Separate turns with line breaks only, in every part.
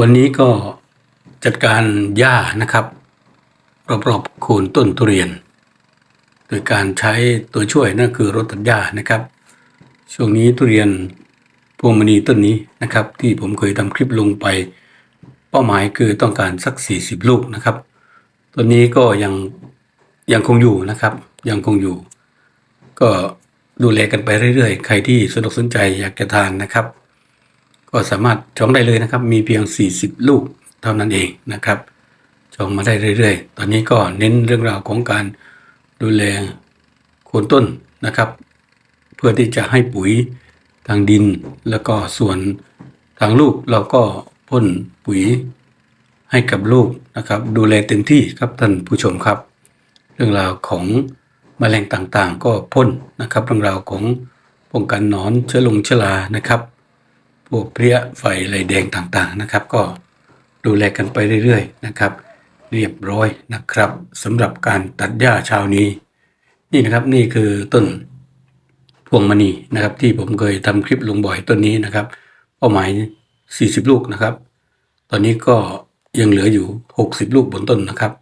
วันนี้ก็จัดการหญ้านะครับรอบๆโคนต้นทุเรียน โดยการใช้ตัวช่วยนั่นคือรถตัดหญ้านะครับ ช่วงนี้ทุเรียนพวงมณีต้นนี้นะครับ ที่ผมเคยทำคลิปลงไป เป้าหมายคือต้องการสัก 40 ลูกนะครับต้นนี้ก็ยังยังคงอยู่นะครับ ยังคงอยู่ ก็ดูแลกันไปเรื่อยๆ ใครที่สนอกสนใจอยากจะทานนะครับ ก็สามารถจองได้เลยนะครับ มีเพียง 40 ลูกเท่านั้นเองนะครับ จองมาได้เรื่อยๆ ตอนนี้ก็เน้นเรื่องราวของการดูแลโคนต้นนะครับ เพื่อที่จะให้ปุ๋ยทางดินแล้วก็ส่วนทางลูกเราก็พ่นปุ๋ยให้กับลูกนะครับ ดูแลเต็มที่ครับท่านผู้ชมครับ เรื่องราวของแมลงต่างๆ ก็พ่นนะครับ เรื่องราวของป้องกันหนอนเชื้อลงเชื้อรานะครับ วกเพลี้ยไฟลายแดงต่างๆนะครับ ก็ดูแลกันไปเรื่อยๆนะครับ เรียบร้อยนะครับสำหรับการตัดหญ้าเช้านี้ นี่นะครับนี่คือต้นพวงมณีนะครับ ที่ผมเคยทำคลิปลงบ่อยต้นนี้นะครับ เป้าหมาย 40 ลูกนะครับ ตอนนี้ก็ยังเหลืออยู่ 60 ลูกบนต้นนะครับ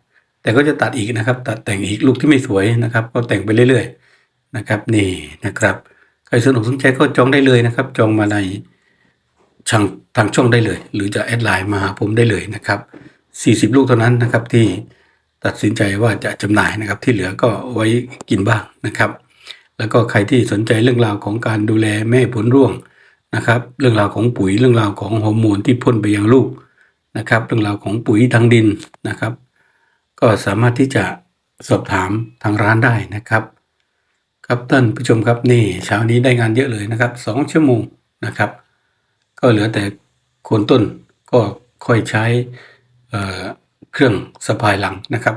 แต่ก็จะตัดอีกนะครับ ตัดแต่งอีกลูกที่ไม่สวยนะครับ ก็แต่งไปเรื่อยๆนะครับ นี่นะครับใครสนอกสนใจก็จองได้เลยนะครับ จองมาใน ทางทางช่องได้เลย หรือจะแอดไลน์มาหาผมได้เลยนะครับ 40 ลูกเท่านั้นนะครับที่ตัดสินใจว่าจะจำหน่ายนะครับ ที่เหลือก็ไว้กินบ้างนะครับ แล้วก็ใครที่สนใจเรื่องราวของการดูแลแม่ผลร่วงนะครับ เรื่องราวของปุ๋ยเรื่องราวของฮอร์โมนที่พ่นไปยังลูกนะครับ เรื่องราวของปุ๋ยทางดินนะครับ ก็สามารถที่จะสอบถามทางร้านได้นะครับ ครับท่านผู้ชมครับนี่เช้านี้ได้งานเยอะเลยนะครับสองชั่วโมงนะครับ ก็เหลือแต่โคนต้นก็ค่อยใช้เเครื่องสะพายหลังนะครับ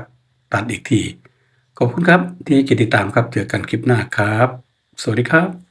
ตัดอีกที ขอบคุณครับที่ติดตามครับเจอกันคลิปหน้าครับ สวัสดีครับ